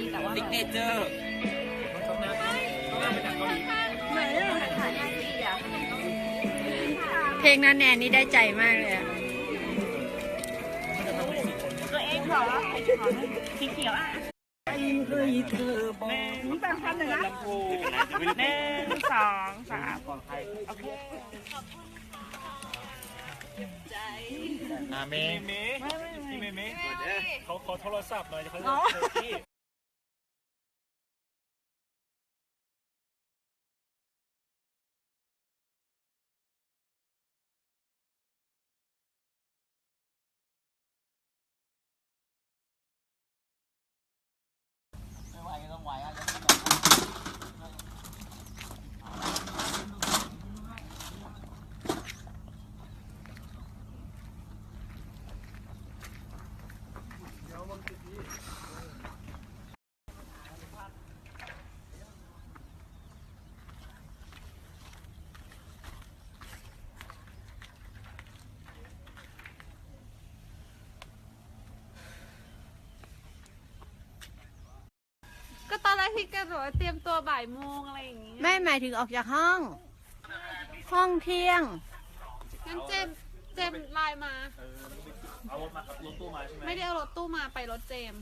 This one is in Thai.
ดีแต่ว่าซิกเนเจอร์ไหนอะถ่ายได้ดีอะเพลงนั้นแนนนี่ได้ใจมากเลยอะตัวเองเหรอสีเขียวอะให้เธอบอกนี่แบ่งพันหนึ่งนะลำโพงหนึ่งสองสามปลอดภัยโอเคอ่าเมย์เมย์ไม่ไม่ไม่พี่เมย์เมย์เด้อเขาขอโทรศัพท์หน่อยเขาจะอ๋อเจ อพี่ก็ตอนแรกที่แกบอกว่าเตรียมตัวบ่ายโมงอะไรอย่างงี้ไม่หมายถึงออกจากห้อง ห้องเที่ยง งั้นเจมส์เจมส์ไลน์มา เอารถมารถตู้มาใช่ไหมไม่ได้เอารถตู้มาไปรถเจมส์